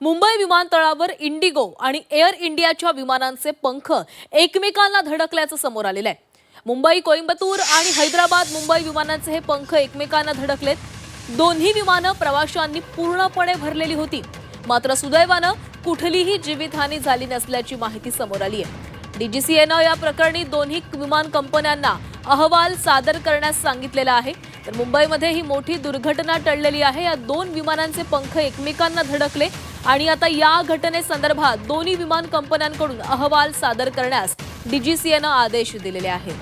मुंबई विमानतळावर इंडिगो आणि एअर इंडियाच्या विमानांचे पंख एकमेकांना धडकल्याचं समोर आलेलं आहे. मुंबई कोइंबतूर आणि हैदराबाद मुंबई विमानांचे हे पंख एकमेकांना धडकलेत. दोन्ही विमानं प्रवाशांनी पूर्णपणे भरलेली होती. मात्र सुदैवानं कुठलीही जीवितहानी झाली नसल्याची माहिती समोर आली आहे डीजीसीएनं या प्रकरणी दोन्ही विमान कंपन्यांना अहवाल सादर करण्यास सांगितलेला आहे. तर मुंबईमध्ये ही मोठी दुर्घटना टळलेली आहे. या दोन विमानांचे पंख एकमेकांना धडकले. आणि आता या घटनेसंदर्भात दोन्ही विमान कंपन्यांकडून अहवाल सादर करण्यास डीजीसीएनं आदेश दिलेले आहेत.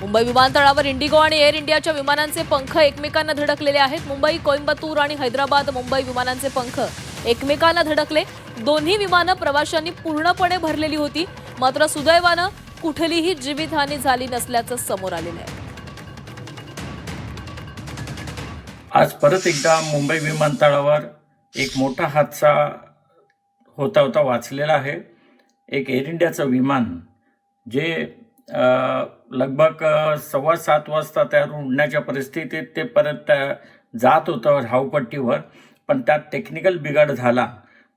मुंबई विमानतळावर इंडिगो आणि एअर इंडियाच्या विमानांचे पंख एकमेकांना धडकलेले आहेत. मुंबई कोइंबतूर आणि हैदराबाद मुंबई विमानांचे पंख एकमेकांना धडकले. दोन्ही विमानं प्रवाशांनी पूर्णपणे भरलेली होती. मात्र सुदैवानं कुठलीही जीवितहानी झाली नसल्याचं समोर आलेलं आहे. आज परत एकदा मुंबई विमानतळावर एक मोठा हादसा होता होता वाचलेला आहे. एक एअर इंडियाचं विमान जे लगभग सव्वा सात वाजता त्यावर उडण्याच्या परिस्थितीत ते परत त्या जात होतं धावपट्टीवर पण त्यात टेक्निकल बिघाड झाला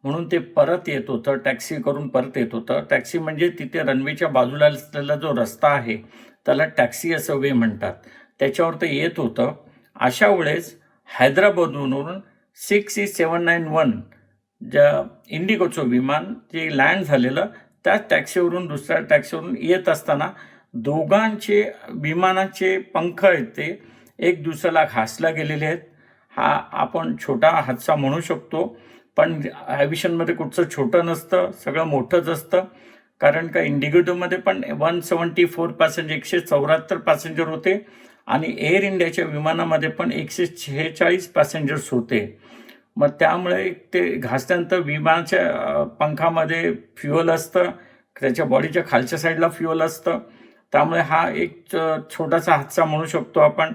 म्हणून ते परत येत होतं टॅक्सी करून परत येत होतं. टॅक्सी म्हणजे तिथे रनवेच्या बाजूला असलेला जो रस्ता आहे त्याला टॅक्सी असं वे म्हणतात. त्याच्यावर ते येत होतं. अशा वेळेस हैदराबादवरून six C seven nine one ज्या इंडिगोचं विमान जे लँड झालेलं त्याच टॅक्सीवरून दुसऱ्या टॅक्सीवरून येत असताना दोघांचे विमानाचे पंख आहेत ते एक दुसऱ्याला घासला गेलेले आहेत. हा आपण छोटा हादसा म्हणू शकतो पण ॲव्हिशनमध्ये कुठचं छोटं नसतं सगळं मोठंच असतं. कारण का इंडिगोमध्ये पण वन सेवन्टी फोर पॅसेंजर एकशे चौऱ्याहत्तर पॅसेंजर होते. आणि एअर इंडियाच्या विमानामध्ये पण एकशे शेहेचाळीस पॅसेंजर्स होते. मग त्यामुळे ते घासल्यानंतर विमानाच्या पंखामध्ये फ्युअल असतं त्याच्या बॉडीच्या खालच्या साईडला फ्युअल असतं. त्यामुळे हा एक छोटासा हादसा म्हणू शकतो आपण.